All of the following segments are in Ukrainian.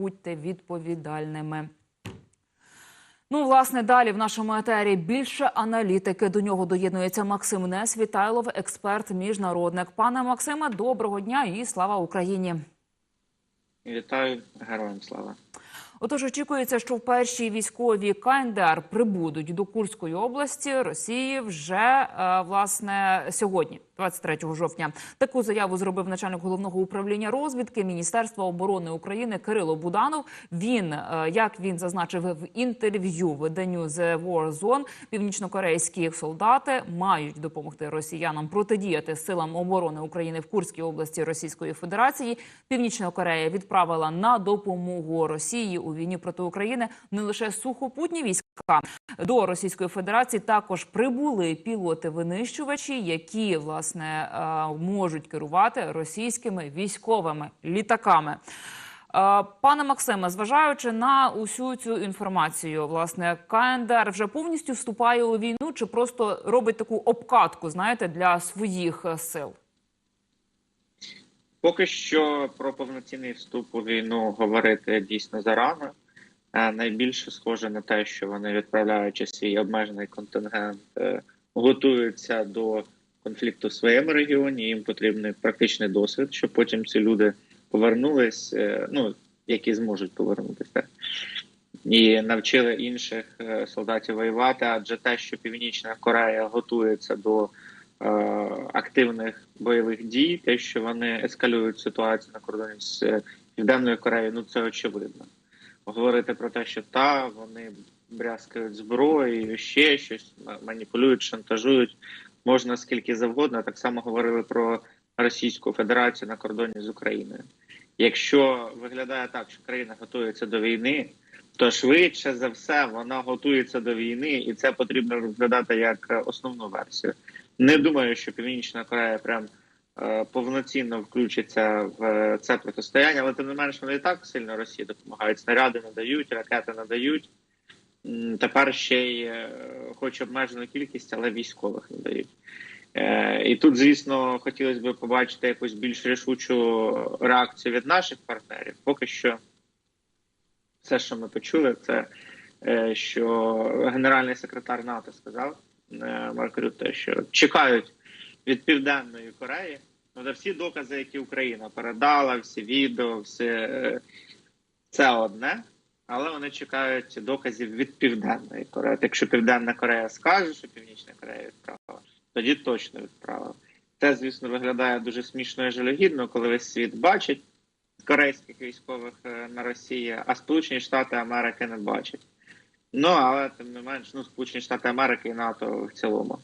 будьте відповідальними. Ну, власне, далі в нашому етері більше аналітики. До нього доєднується Максим Несвітайлов, експерт, міжнародник. Пане Максиме, доброго дня і слава Україні. Вітаю, героям слава. Отож, очікується, що в перші військові КНДР прибудуть до Курської області Росії вже е, власне сьогодні, 23 жовтня. Таку заяву зробив начальник головного управління розвідки Міністерства оборони України Кирило Буданов. Він е, як він зазначив в інтерв'ю виданню The War Zone, північнокорейські солдати мають допомогти росіянам протидіяти силам оборони України в Курській області Російської Федерації. Північна Корея відправила на допомогу Росії у війні проти України не лише сухопутні війська до Російської Федерації. Також прибули пілоти-винищувачі, які власне е, можуть керувати російськими військовими літаками. Е, Пане Максиме, зважаючи на усю цю інформацію, власне, КНДР вже повністю вступає у війну, чи просто робить таку обкатку, знаєте, для своїх е, сил? Поки що про повноцінний вступ у війну говорити дійсно зарано. Найбільше схоже на те, що вони, відправляючи свій обмежений контингент, готуються до конфлікту в своєму регіоні. Їм потрібний практичний досвід, щоб потім ці люди повернулись, е, ну які зможуть повернутися, і навчили інших е, солдатів воювати. Адже те, що Північна Корея готується до е, активних бойових дій, те, що вони ескалюють ситуацію на кордоні з е, Південною Кореєю, ну це очевидно. Говорити про те, що та вони брязкають зброєю, ще щось маніпулюють, шантажують можна скільки завгодно. Так само говорили про Російську Федерацію на кордоні з Україною. Якщо виглядає так, що країна готується до війни, то швидше за все вона готується до війни, і це потрібно розглядати як основну версію. Не думаю, що Північна Корея прям е, повноцінно включиться в е, це протистояння, але тим не менш вони і так сильно Росії допомагають. Снаряди надають, ракети надають. Тепер ще й е, хоч обмежену кількість, але військових надають. Е, І тут, звісно, хотілося б побачити якусь більш рішучу реакцію від наших партнерів. Поки що, все, що ми почули, це е, що генеральний секретар НАТО сказав Марк Рюте, що чекають від Південної Кореї. Ну, всі докази, які Україна передала, всі відео, все це одне, але вони чекають доказів від Південної Кореї. Якщо Південна Корея скаже, що Північна Корея відправила, тоді точно відправила. Це, звісно, виглядає дуже смішно і жалюгідно, коли весь світ бачить корейських військових е, на Росії, а Сполучені Штати Америки не бачать. Ну, але тим не менш, ну, Сполучені Штати Америки і НАТО в цілому.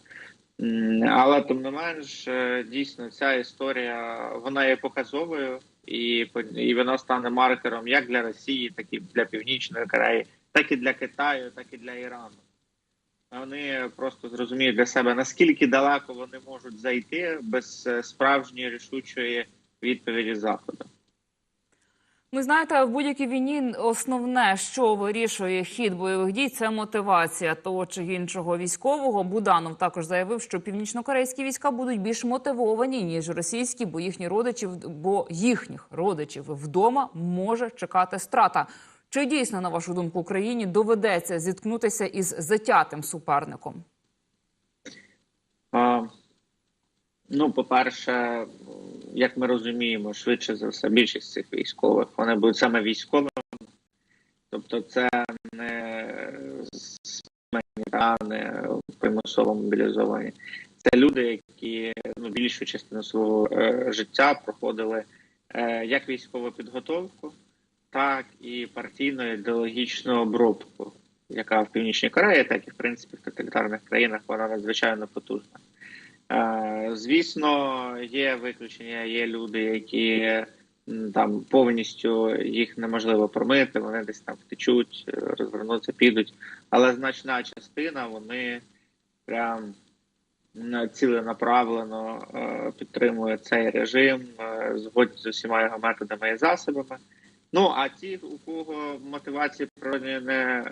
Але тим не менш, е, дійсно, ця історія вона є показовою, і, і воно стане маркером як для Росії, так і для Північної Кореї, так і для Китаю, так і для Ірану. Вони просто зрозуміють для себе, наскільки далеко вони можуть зайти без е, справжньої рішучої відповіді Заходу. Ви знаєте, в будь-якій війні основне, що вирішує хід бойових дій, це мотивація того чи іншого військового. Буданов також заявив, що північнокорейські війська будуть більш мотивовані ніж російські, бо їхні родичів, бо їхніх родичів вдома може чекати страта. Чи дійсно, на вашу думку, Україні доведеться зіткнутися із затятим суперником? А, ну, по-перше, як ми розуміємо, швидше за все, більшість цих військових вони будуть саме військовими, тобто це не та не примусово мобілізовані. Це люди, які ну, більшу частину свого е, життя проходили е, як військову підготовку, так і партійну ідеологічну обробку, яка в Північній Кореї, так і в принципі в тоталітарних країнах вона надзвичайно потужна. Е, Звісно, є виключення, є люди, які там повністю їх неможливо промити, вони десь там втечуть, е, розвернуться, підуть. Але значна частина вони прям ціленаправлено е, підтримує цей режим, згодять з усіма його методами і засобами. Ну а ті, у кого мотивації природної не,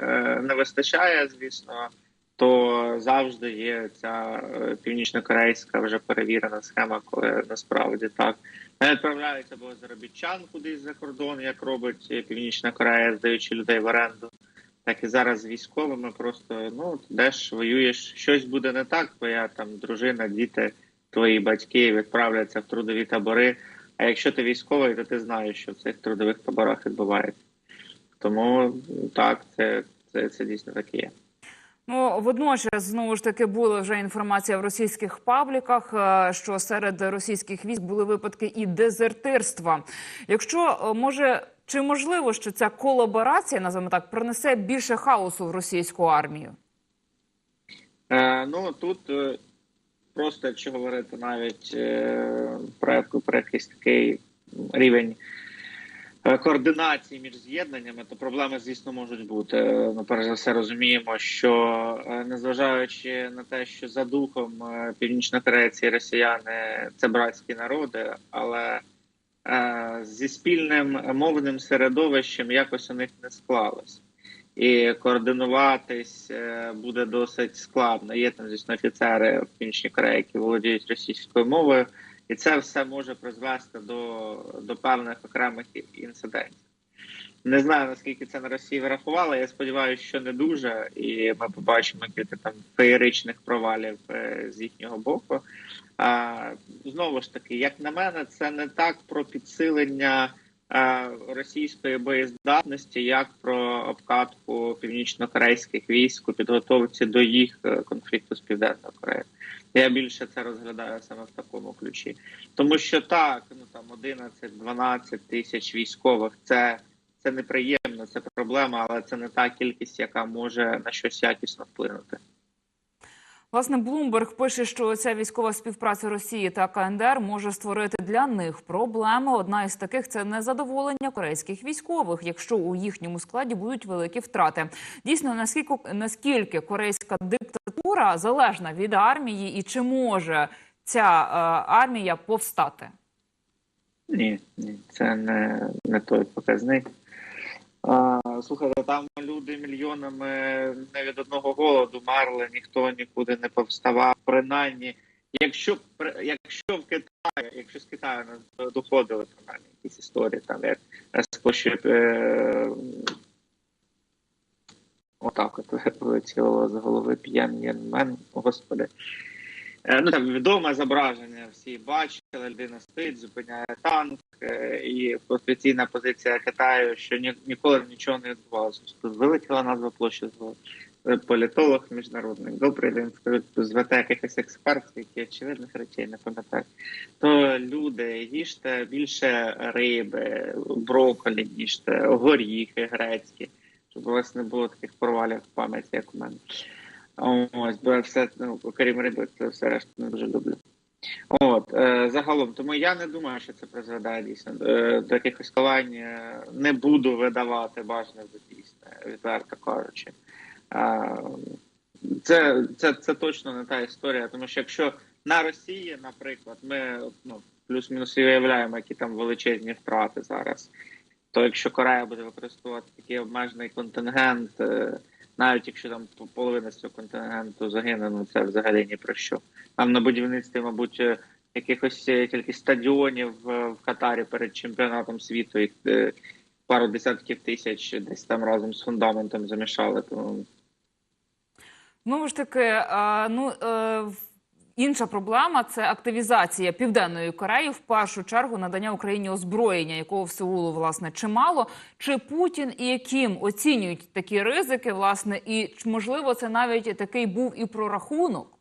не вистачає, звісно, то завжди є ця е, північно-корейська вже перевірена схема, коли насправді так не відправляють або заробітчан кудись за кордон, як робить Північна Корея, здаючи людей в оренду. Так і зараз з військовими просто ну ти йдеш, воюєш, щось буде не так. Твоя там дружина, діти, твої батьки відправляться в трудові табори. А якщо ти військовий, то ти знаєш, що в цих трудових таборах відбувається. Тому так, це, це, це дійсно таке є. Ну водночас знову ж таки була вже інформація в російських пабліках, е, що серед російських військ були випадки і дезертирства. Якщо е, може чи можливо, що ця колаборація, називаємо так, принесе більше хаосу в російську армію? Е, ну тут е, просто якщо говорити навіть е, про, про якийсь такий рівень координації між з'єднаннями, то проблеми, звісно, можуть бути. Е, Ну, перш за все, розуміємо, що е, незважаючи на те, що за духом е, північнокорейці і росіяни це братські народи, але е, зі спільним мовним середовищем якось у них не склалось. І координуватись е, буде досить складно. Є там, звісно, офіцери в Північній Кореї, які володіють російською мовою, і це все може призвести до, до певних окремих інцидентів. Не знаю наскільки це на Росії врахували. Я сподіваюся, що не дуже, і ми побачимо кілька там феєричних провалів е, з їхнього боку. А, знову ж таки, як на мене, це не так про підсилення російської боєздатності, як про обкатку північно-корейських військ у підготовці до їх е, конфлікту з південною Кореєю. Я більше це розглядаю саме в такому ключі, тому що так, ну там 11-12 тисяч військових це. Це неприємно, це проблема, але це не та кількість, яка може на щось якісно вплинути. Власне, Блумберг пише, що ця військова співпраця Росії та КНДР може створити для них проблеми. Одна із таких це незадоволення корейських військових, якщо у їхньому складі будуть великі втрати. Дійсно, наскільки наскільки корейська диктатура залежна від армії, і чи може ця е, армія повстати? Ні, ні, це не, не той показник. Слухайте, там люди мільйонами не від одного голоду мерли, ніхто нікуди не повставав. Принаймні, якщо якщо в Китаї, якщо з Китаю нас доходили принаймні якісь історії, там як спощу е, отак от вилетіло з голови п'єнмен, господи. Е, Ну там відоме зображення, всі бачили, людина стоїть, зупиняє танк, і офіційна позиція Китаю, що ні, ніколи нічого не відбувалося. Вилетіла назва площі з. Е, Політолог міжнародний. Добрий скажуть, звете якихось експертів, які очевидних речей не пам'ятають. То люди, їжте більше риби, брокколі, їжте, горіхи грецькі, щоб у вас не було таких провалів в пам'яті, як у мене. Ось, бо я все, ну, окрім риби, це все решта не дуже люблю. От, е, загалом, тому я не думаю, що це призведе дійсно е, до якихось колань. Е, Не буду видавати бажане за дійсне, відверто кажучи. Е, це, це, це точно не та історія, тому що якщо на Росії, наприклад, ми ну, плюс-мінус уявляємо, які там величезні втрати зараз, то якщо Корея буде використовувати такий обмежений контингент, е, навіть якщо там по- половина з цього контингенту загине, ну це взагалі ні про що. Там на будівництві, мабуть, е, якихось е, тільки стадіонів е, в Катарі перед чемпіонатом світу, їх пару десятків тисяч десь там разом з фундаментом замішали. Тому Ну ж таки, а, ну в- інша проблема це активізація південної Кореї. В першу чергу надання Україні озброєння, якого в Сеулу власне чимало. Чи Путін і яким оцінюють такі ризики, власне, і можливо це навіть такий був і прорахунок.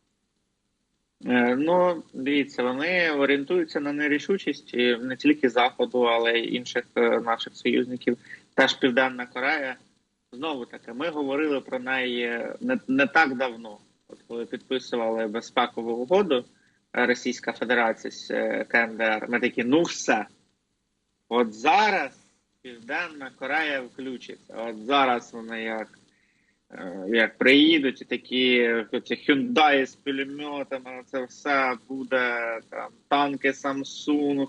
Е, Ну, дивіться, вони орієнтуються на нерішучість не тільки Заходу, але й інших е, наших союзників. Теж Південна Корея. Знову таки, ми говорили про неї не, не так давно. От коли підписували безпекову угоду е, Російська Федерація з е, КНДР, ми такі, ну все. От зараз Південна Корея включиться. От зараз вони як Е, як приїдуть і такі Hyundai з пулеметами, це все буде там танки Samsung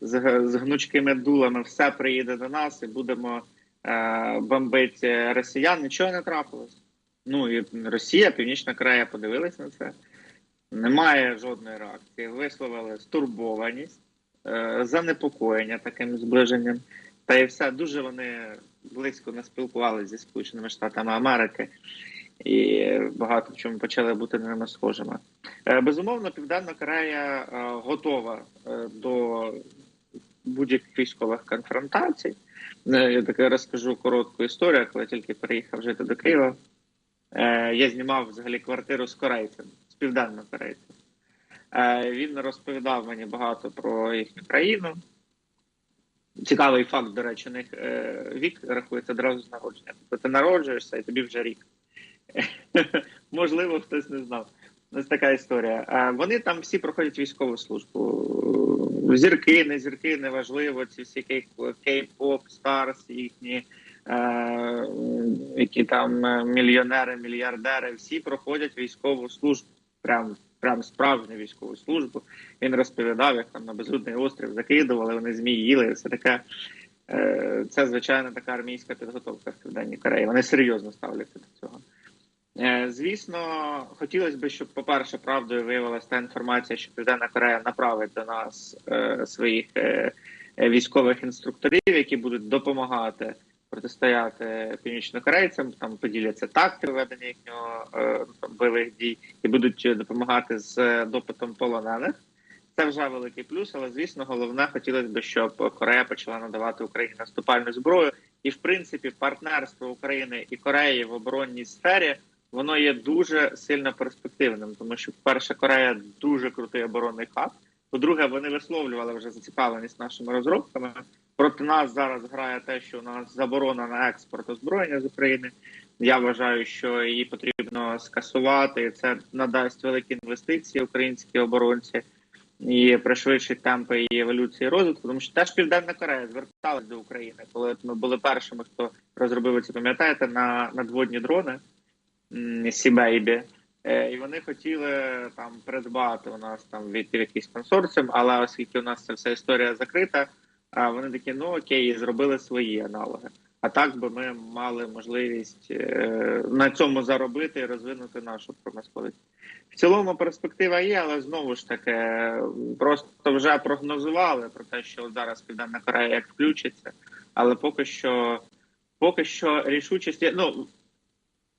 з, з гнучкими дулами, все приїде до нас і будемо бомбити росіян. Нічого не трапилось. Ну і Росія, Північна Корея подивились на це. Немає жодної реакції. Висловили стурбованість, е, занепокоєння таким зближенням. Та і все дуже вони близько не спілкувалися зі Сполученими Штатами Америки і багато в чому почали бути на ними схожими. Е, Безумовно, Південна Корея е, готова до будь-яких військових конфронтацій. Я таке розкажу коротку історію, коли тільки переїхав жити до Києва. Е, Я знімав взагалі квартиру з корейцем, з південно-корейцем. Е, Він розповідав мені багато про їхню країну. Цікавий факт, до речі, у них е, вік рахується одразу з народження. Тобто ти народжуєшся і тобі вже рік. Можливо, хтось не знав. Ось така історія. Вони там всі проходять військову службу. Зірки, не зірки, неважливо. Ці всі кей- кей-поп, старс, їхні, які там е, мільйонери, мільярдери, всі проходять військову службу. Прям, прям справжню військову службу. Він розповідав, як там на безлюдний острів закидували, вони змій їли, все таке. Е, Це звичайно така армійська підготовка в Південній Кореї. Вони серйозно ставляться до цього. Е, Звісно, хотілося б, щоб, по-перше, правдою виявилася та інформація, що Південна Корея направить до нас е, своїх е, е, військових інструкторів, які будуть допомагати протистояти північнокорейцям, там поділяться такти ведення їхнього е, там, бойових дій і будуть допомагати з е, допитом полонених. Це вже великий плюс, але звісно, головне хотілося б, щоб Корея почала надавати Україні наступальну зброю. І, в принципі, партнерство України і Кореї в оборонній сфері воно є дуже сильно перспективним, тому що, перше, Корея дуже крутий оборонний хаб. По-друге, вони висловлювали вже зацікавленість нашими розробками. Проти нас зараз грає те, що у нас заборона на експорт озброєння з України. Я вважаю, що її потрібно скасувати. і Це надасть великі інвестиції українській оборонці і пришвидшить темпи її еволюції розвитку. Тому що теж Південна Корея зверталась до України, коли ми були першими, хто розробив це, пам'ятаєте, на надводні дрони Сібейбі. Е, І вони хотіли там придбати у нас там від якийсь консорціум, але оскільки у нас ця вся історія закрита, вони такі, ну окей, зробили свої аналоги. А так би ми мали можливість е, на цьому заробити і розвинути нашу промисловість. В цілому перспектива є, але знову ж таки просто вже прогнозували про те, що зараз Південна Корея як включиться, але поки що, поки що рішучості, ну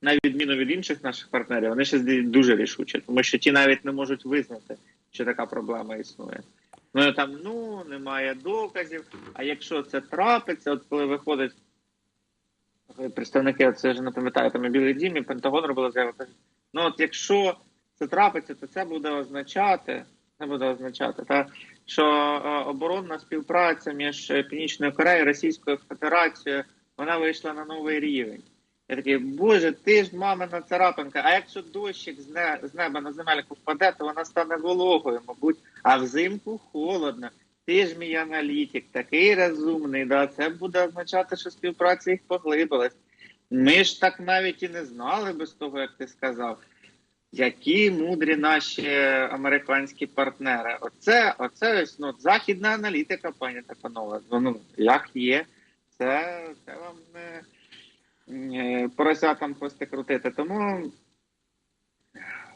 на відміну від інших наших партнерів, вони ще дуже рішучі, тому що ті навіть не можуть визнати, що така проблема існує. Ну там ну немає доказів. А якщо це трапиться, от коли виходить представники, це ж не пам'ятаю, там і Білий Дім, і Пентагон робили заяву. Ну от якщо це трапиться, то це буде означати, це буде означати, та що е, оборонна співпраця між е, Північною Кореєю і Російською Федерацією вона вийшла на новий рівень. Я такий, боже, ти ж мамина царапинка. А якщо дощик з, не, з неба на земельку впаде, то вона стане вологою, мабуть, а взимку холодно. Ти ж мій аналітик, такий розумний, да, це буде означати, що співпраця їх поглибилась. Ми ж так навіть і не знали без того, як ти сказав. Які мудрі наші американські партнери. Оце, оце ось ну, західна аналітика, пані та панове. Ну, ну як є, це, це вам не поросятам хвости крутити. Тому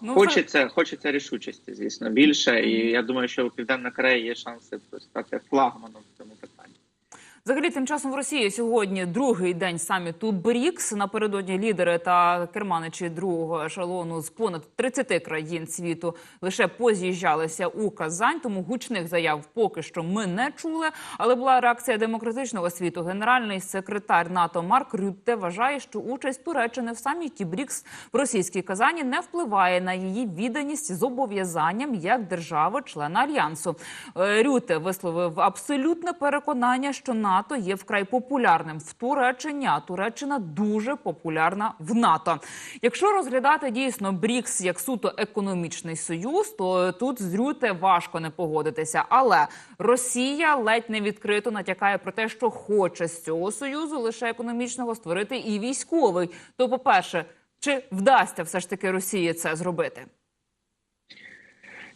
Ну, хочеться, хочеться рішучості, звісно, більше. І я думаю, що у Південна Корея є шанси стати флагманом в цьому. Взагалі, тим часом в Росії сьогодні другий день саміту БРІКС. Напередодні лідери та керманичі другого ешелону з понад 30 країн світу лише поз'їжджалися у Казань. Тому гучних заяв поки що ми не чули. Але була реакція демократичного світу. Генеральний секретар НАТО Марк Рютте вважає, що участь Туреччини в саміті БРІКС в російській Казані не впливає на її відданість зобов'язанням як держави-члена альянсу. Е, Рюте висловив абсолютне переконання, що НАТО є вкрай популярним в Туреччині, а Туреччина дуже популярна в НАТО. Якщо розглядати дійсно БРІКС як суто економічний союз, то тут з Рюте важко не погодитися. Але Росія ледь не відкрито натякає про те, що хоче з цього союзу лише економічного створити і військовий. То, по перше, чи вдасться все ж таки Росії це зробити?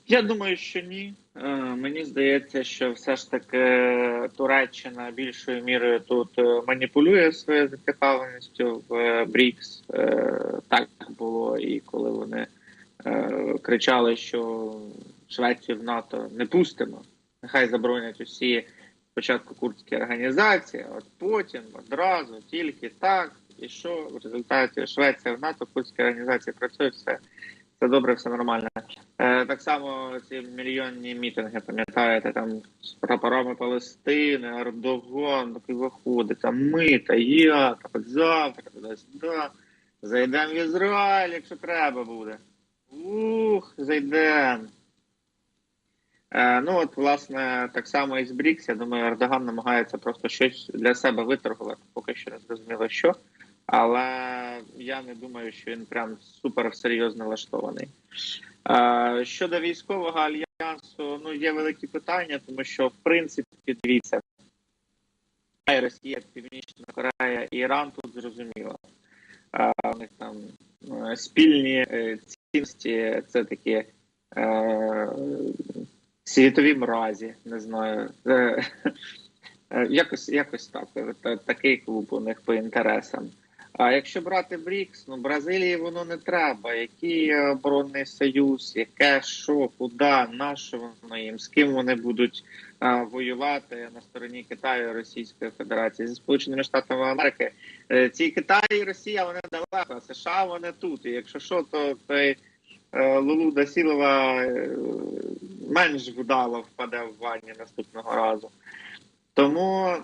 Я думаю, що ні. Е, Мені здається, що все ж таки Туреччина більшою мірою тут е, маніпулює своєю зацікавленістю в е, БРІКС. Так було і коли вони кричали, що Швецію в НАТО не пустимо. Нехай заборонять усі спочатку курдські організації, от потім одразу тільки так. І що в результаті Швеція в НАТО, курдські організації працюють, все, все добре, все нормально. Е, так само ці мільйонні мітинги, пам'ятаєте, там з прапорами Палестини, Ердоган такий виходить, там ми та я, та завтра, туди сюди. Зайдемо в Ізраїль, якщо треба буде. Ух, зайдемо. Е, ну от, власне, так само і з Брікс. Я думаю, Ердоган намагається просто щось для себе виторгувати, поки що не зрозуміло що. Але я не думаю, що він прям супер серйозно влаштований. Щодо військового альянсу, ну є великі питання, тому що в принципі дивіться, Росія, Північна Корея і Іран тут зрозуміло. У них там е, спільні е, цінності, це такі е, світові мразі, не знаю. Е, якось, якось так. Такий клуб у них по інтересам. А якщо брати БРІКС, ну Бразилії воно не треба. Який оборонний союз, яке що, куди, на що воно їм, з ким вони будуть а, воювати на стороні Китаю Російської Федерації зі Сполученими Штатами Америки. Е, Ці Китай і Росія вони далеко, США вони тут. І якщо що, то той е, Лулу Дасілова е, менш вдало впаде в ванні наступного разу. Тому.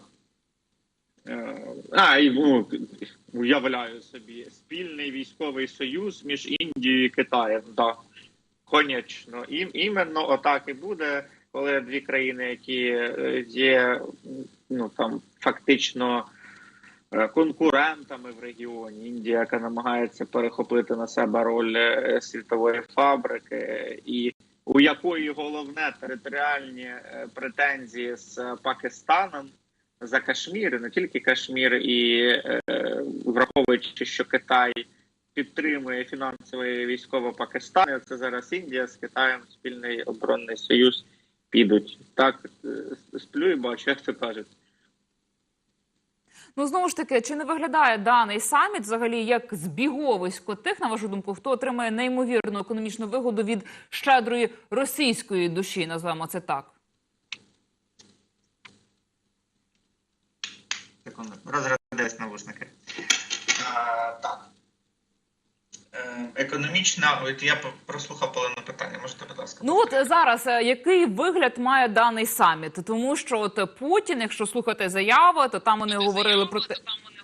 Е, А, і ну, уявляю собі спільний військовий союз між Індією і Китаєм. Так, конечно. Ім, іменно отак і буде, коли дві країни, які е, є ну там фактично е, конкурентами в регіоні. Індія, яка намагається перехопити на себе роль світової фабрики, і у якої головне територіальні претензії з Пакистаном за Кашмір, не тільки Кашмір, і е, враховуючи, що Китай підтримує фінансово і військово Пакистан, це зараз Індія з Китаєм спільний оборонний союз підуть. Так сплю і бачу, як це кажуть. Ну знову ж таки, чи не виглядає даний саміт взагалі як збіговисько тих, на вашу думку, хто отримає неймовірну економічну вигоду від щедрої російської душі, назвемо це так? Секунду. Розрядились навушники. А, так. Е, Економічна, от я прослухав половину питання. Можете, будь ласка. Ну от зараз е, який вигляд має даний саміт? Тому що от Путін, якщо слухати заяви, то там вони говорили про те.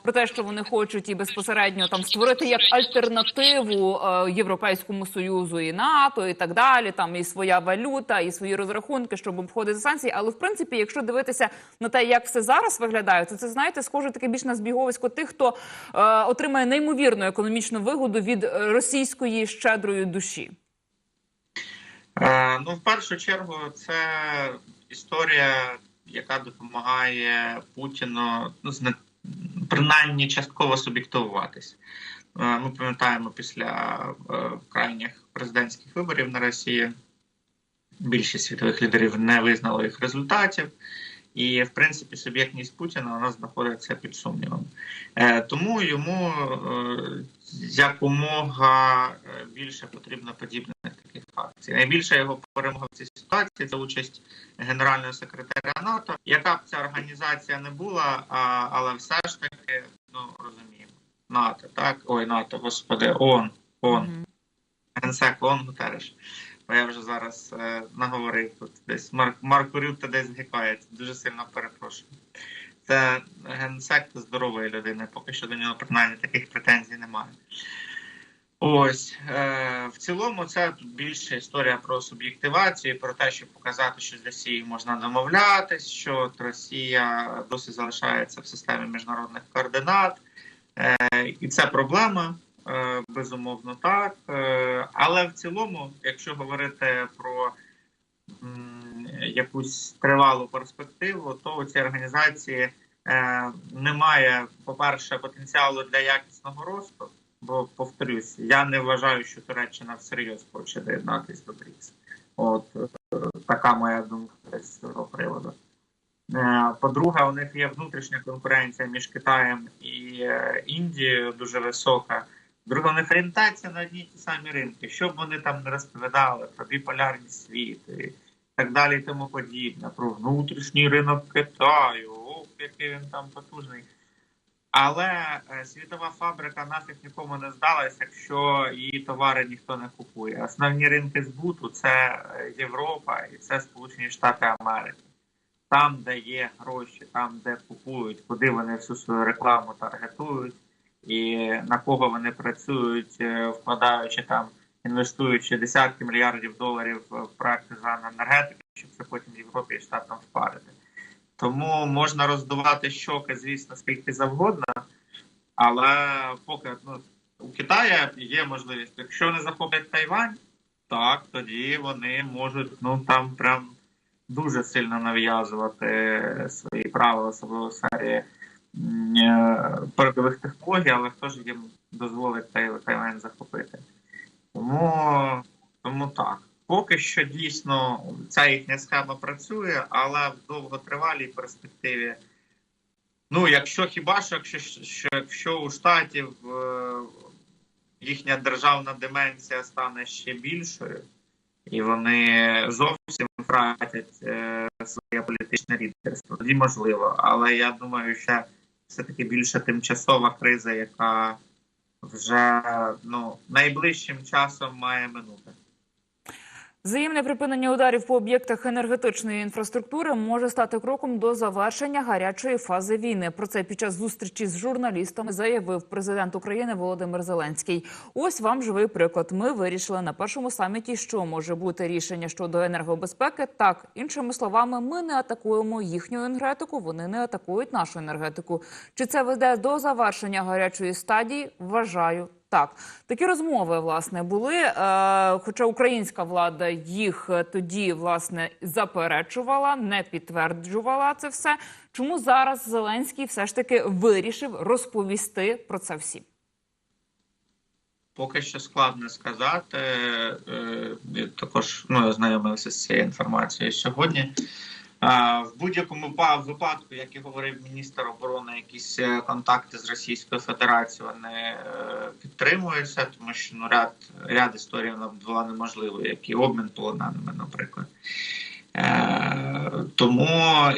Про те, що вони хочуть і безпосередньо там створити як альтернативу е, Європейському союзу і НАТО, і так далі. Там і своя валюта, і свої розрахунки, щоб обходити санкції. Але в принципі, якщо дивитися на те, як все зараз виглядає, то це знаєте, схоже таке більш на збіговисько тих, хто е, отримає неймовірну економічну вигоду від російської щедрої душі. Е, ну, в першу чергу, це історія, яка допомагає Путіну ну, принаймні частково суб'єктивуватись. Е, Ми пам'ятаємо після е, крайніх президентських виборів на Росії більшість світових лідерів не визнало їх результатів. І, в принципі, суб'єктність Путіна нас знаходиться під сумнівом. Е, тому йому якомога більше потрібно подібних акцій. Найбільша його перемога в цій ситуації це участь генерального секретаря НАТО. Яка б ця організація не була, а, але все ж таки, ну розуміємо, НАТО, так? Ой, НАТО, господи, ООН, ООН. Мгм. Генсек ООН Гутереш. Бо я вже зараз е, наговорив тут десь Марк Марко Рютте десь гикається. Дуже сильно перепрошую. Це генсек здорової людини, поки що до нього принаймні таких претензій немає. Ось е, в цілому, це більше історія про суб'єктивацію, про те, щоб показати, що з Росією можна домовлятись, що Росія досі залишається в системі міжнародних координат, е, і це проблема. Е, Безумовно, так. Е, Але в цілому, якщо говорити про м, якусь тривалу перспективу, то у цій організації е, немає, по-перше, потенціалу для якісного росту. Бо повторюсь, я не вважаю, що Туреччина всерйоз хоче доєднатися до БРІКС. От е, така моя думка з цього приводу. Е, По-друге, у них є внутрішня конкуренція між Китаєм і е, Індією дуже висока. Друге, у них орієнтація на одні ті самі ринки. Що б вони там не розповідали про біполярність світу і так далі, і тому подібне, про внутрішній ринок Китаю, ох, який він там потужний. Але е, світова фабрика нафіг нікому не здалась, якщо її товари ніхто не купує. Основні ринки збуту це е, Європа і це Сполучені Штати Америки. Там, де є гроші, там, де купують, куди вони всю свою рекламу таргетують, і на кого вони працюють, е, вкладаючи там, інвестуючи десятки мільярдів доларів в проекти з енергетики, щоб це потім в Європі і Штатам впарити. Тому можна роздувати щоки, звісно, скільки завгодно, але поки ну, у Китаї є можливість, якщо вони захоплять Тайвань, так тоді вони можуть ну там прям дуже сильно нав'язувати свої правила, особливо в сфері е, передових технологій, але хто ж їм дозволить Тай- Тайвань захопити? Тому, тому так. Поки що дійсно ця їхня схема працює, але в довготривалій перспективі. Ну, якщо хіба що, якщо, що, якщо у штатів е, їхня державна деменція стане ще більшою, і вони зовсім втратять е, своє політичне лідерство, тоді можливо. Але я думаю, що все-таки більше тимчасова криза, яка вже ну, найближчим часом має минути. Взаємне припинення ударів по об'єктах енергетичної інфраструктури може стати кроком до завершення гарячої фази війни. Про це під час зустрічі з журналістами заявив президент України Володимир Зеленський. Ось вам живий приклад. Ми вирішили на першому саміті, що може бути рішення щодо енергобезпеки. Так, іншими словами, ми не атакуємо їхню енергетику, вони не атакують нашу енергетику. Чи це веде до завершення гарячої стадії? Вважаю. Так, такі розмови власне були. Е, хоча українська влада їх е, тоді власне заперечувала, не підтверджувала це все. Чому зараз Зеленський все ж таки вирішив розповісти про це всім? Поки що складно сказати. Е, Також ну, ознайомився з цією інформацією сьогодні. В будь-якому випадку, як і говорив міністр оборони, якісь е, контакти з Російською Федерацією не е, підтримуються, тому що ну, ряд, ряд історій вона була неможливою, як і обмін полоненими, наприклад. Е, тому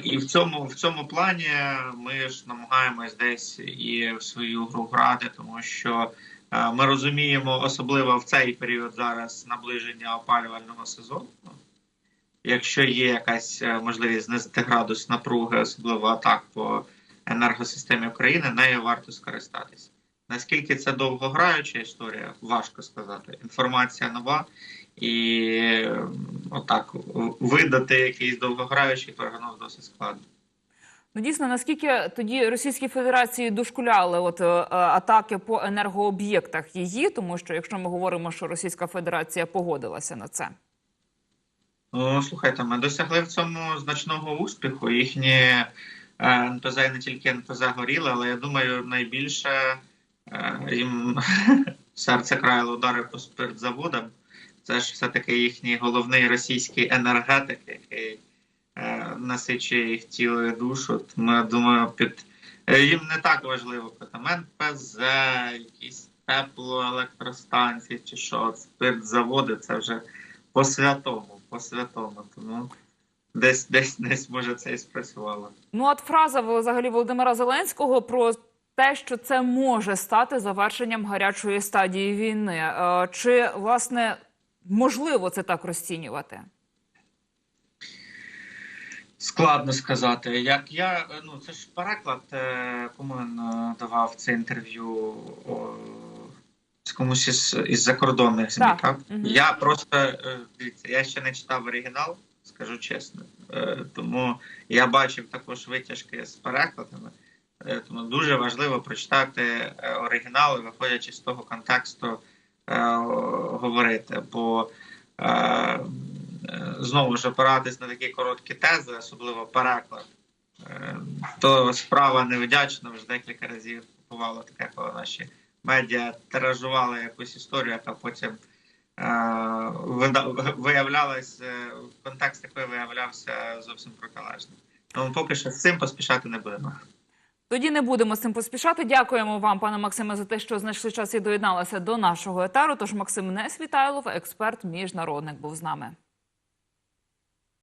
і в цьому в цьому плані ми ж намагаємось десь і в свою гру грати, тому що ми розуміємо, особливо в цей період зараз наближення опалювального сезону. Якщо є якась е, можливість знизити градус напруги, особливо атак по енергосистемі України, нею варто скористатись. Наскільки це довгограюча історія, важко сказати. Інформація нова, і отак видати якийсь довгограючий прогноз досить складно. Ну дійсно, наскільки тоді Російській Федерації дошкуляли от е, атаки по енергооб'єктах її, тому що якщо ми говоримо, що Російська Федерація погодилася на це. Ну, слухайте, ми досягли в цьому значного успіху. Їхні е, НПЗ не тільки НПЗ горіли, але я думаю, найбільше е, їм серце краяло удари по спиртзаводам. Це ж все-таки їхній головний російський енергетик, який е, насичує їх тіло і душу. Тому я думаю, під їм не так важливо там НПЗ, якісь теплоелектростанції чи що, спиртзаводи це вже по святому, по святому. Тому десь десь десь може це і спрацювало. Ну, от фраза взагалі Володимира Зеленського про те, що це може стати завершенням гарячої стадії війни. Е, Чи власне можливо це так розцінювати? Складно сказати. Як я ну це ж переклад, е, кому він е, давав це інтерв'ю комусь із, із закордонних ЗМІ, Так. так? Мгм. Я просто е, дивіться, я ще не читав оригінал, скажу чесно. Е, Тому я бачив також витяжки з перекладами. Е, Тому дуже важливо прочитати оригінал, виходячи з того контексту, говорити. Бо знову ж опиратись на такі короткі тези, особливо переклад, то справа невдячна. Вже декілька разів бувало таке, коли наші медіа тиражували якусь історію, яка потім вида- виявлялась, е, контекст якої виявлявся зовсім протилежним. Тому поки що з цим поспішати не будемо. Тоді не будемо з цим поспішати. Дякуємо вам, пане Максиме, за те, що знайшли час і доєдналися до нашого етару. Тож Максим Несвітайлов, експерт міжнародник, був з нами.